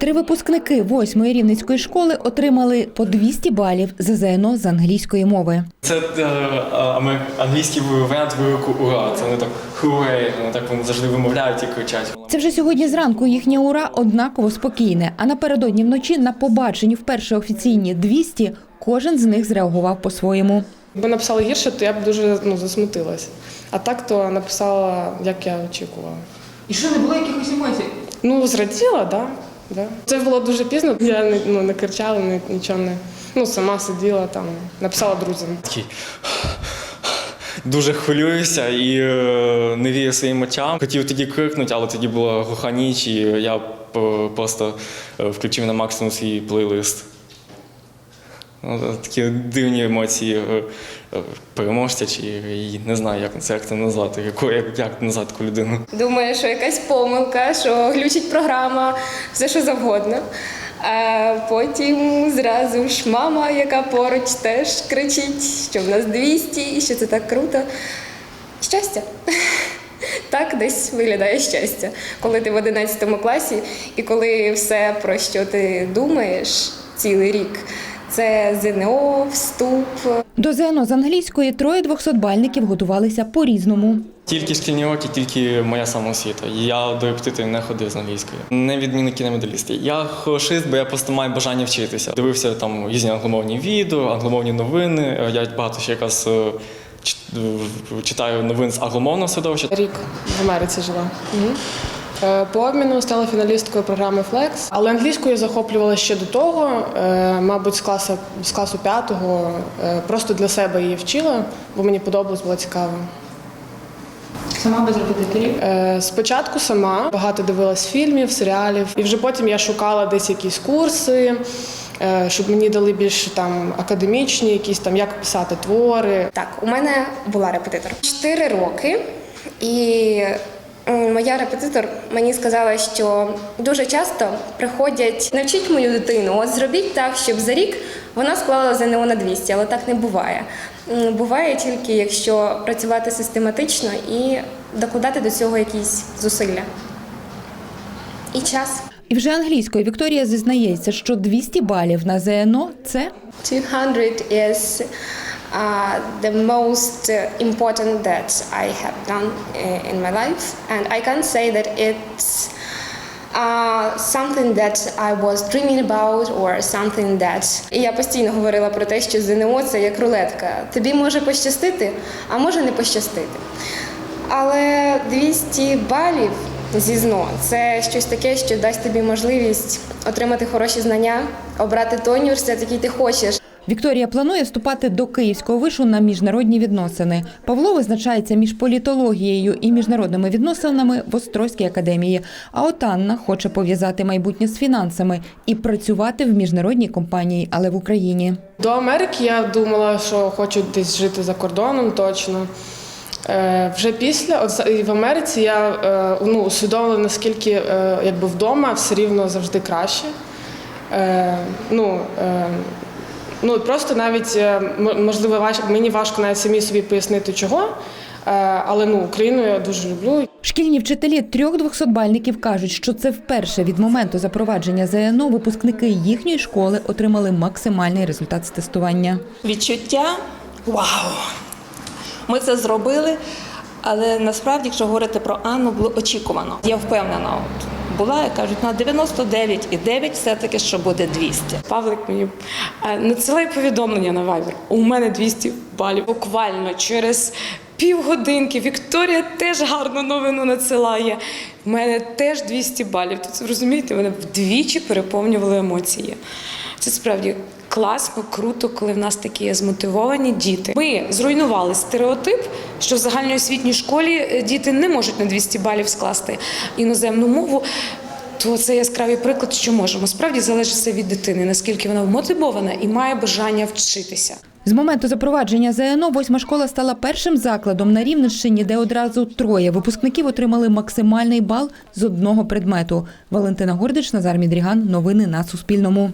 Три випускники восьмої рівненської школи отримали по 200 балів за ЗНО з англійської мови. Це е, аме- англійський варіант вироку ура. Це вони так хурей, вони так вони завжди вимовляють і кричать. Це вже сьогодні зранку їхнє ура однаково спокійне. А напередодні вночі на побаченні вперше офіційні 200 кожен з них зреагував по-своєму. Якби написали гірше, то я б дуже ну, засмутилась. А так то написала, як я очікувала. І що не було якихось емоцій? Ну, зраділа, так. Да, да. Це було дуже пізно. Я не, ну, не кричала, не нічого не. Ну, сама сиділа там, написала друзям. Дуже хвилююся і е, не вірю своїм очам. Хотів тоді крикнути, але тоді була глуха ніч, і я е, просто е, включив на максимум свій плейлист. Ну, Такі дивні емоції е, е, переможця, чи не знаю, як це як це назвати, яку, як, як назвати таку людину. Думає, що якась помилка, що глючить програма, все що завгодно. А потім зразу ж мама, яка поруч теж кричить, що в нас 200 і що це так круто. Щастя. Так десь виглядає щастя, коли ти в 11 класі і коли все, про що ти думаєш цілий рік, це ЗНО, вступ, До ЗНО з англійської троє 200-бальників готувалися по-різному. Тільки шкільні роки, тільки моя самоосвіта. Я до репетиторів не ходив з англійської. Не відмінники, не медалісти. Я хорошист, бо я просто маю бажання вчитися. Дивився там різні англомовні відео, англомовні новини. Я багато ще якраз е, читаю новин з англомовного середовища. Рік в Америці жила. Угу. По обміну стала фіналісткою програми Flex, але англійською я захоплювала ще до того, е, мабуть, з класу, з класу п'ятого. Е, Просто для себе її вчила, бо мені подобалось, було цікаво. Сама без репетиторів. Е, Спочатку сама багато дивилась фільмів, серіалів, і вже потім я шукала десь якісь курси, е, щоб мені дали більш там академічні, якісь там як писати твори. Так, у мене була репетитор. Чотири роки, і моя репетитор мені сказала, що дуже часто приходять, навчіть мою дитину, от зробіть так, щоб за рік вона склала ЗНО на 200, але так не буває. Буває тільки, якщо працювати систематично і докладати до цього якісь зусилля. І час. І вже англійською Вікторія зізнається, що 200 балів на ЗНО – це 200 is uh, the most uh, important that I have done uh, in my life, and I can say that it's uh, something that I was dreaming about or something that... І я постійно говорила про те, що ЗНО – це як рулетка. Тобі може пощастити, а може не пощастити. Але 200 балів зі ЗНО – це щось таке, що дасть тобі можливість отримати хороші знання, обрати той університет, який ти хочеш. Вікторія планує вступати до Київського вишу на міжнародні відносини. Павло визначається між політологією і міжнародними відносинами в Острозькій академії. А от Анна хоче пов'язати майбутнє з фінансами і працювати в міжнародній компанії, але в Україні. До Америки я думала, що хочу десь жити за кордоном точно. Е, вже після, от в Америці я е, ну, усвідомила, наскільки е, якби вдома все рівно завжди краще. Ну, ну, просто навіть, е, можливо, мені важко навіть самі собі пояснити, чого. Е, але ну, Україну я дуже люблю. Шкільні вчителі трьох 200-бальників кажуть, що це вперше від моменту запровадження ЗНО випускники їхньої школи отримали максимальний результат з тестування. відчуття вау! Ми це зробили, але насправді, якщо говорити про Анну, було очікувано. Я впевнена, от була, як кажуть, на 99,9 все-таки, що буде 200. Павлик мені е, надсилає повідомлення на Viber. У мене 200 балів. Буквально через півгодинки Вікторія теж гарну новину надсилає. У мене теж 200 балів. Тут розумієте, мене вдвічі переповнювали емоції. Це справді класно, круто, коли в нас такі змотивовані діти. Ми зруйнували стереотип, що в загальноосвітній школі е, діти не можуть на 200 балів скласти іноземну мову. То це яскравий приклад, що можемо. Справді залежить все від дитини, наскільки вона вмотивована і має бажання вчитися. З моменту запровадження ЗНО восьма школа стала першим закладом на Рівненщині, де одразу троє випускників отримали максимальний бал з одного предмету. Валентина Гордич, Назар Мідріган. Новини на Суспільному.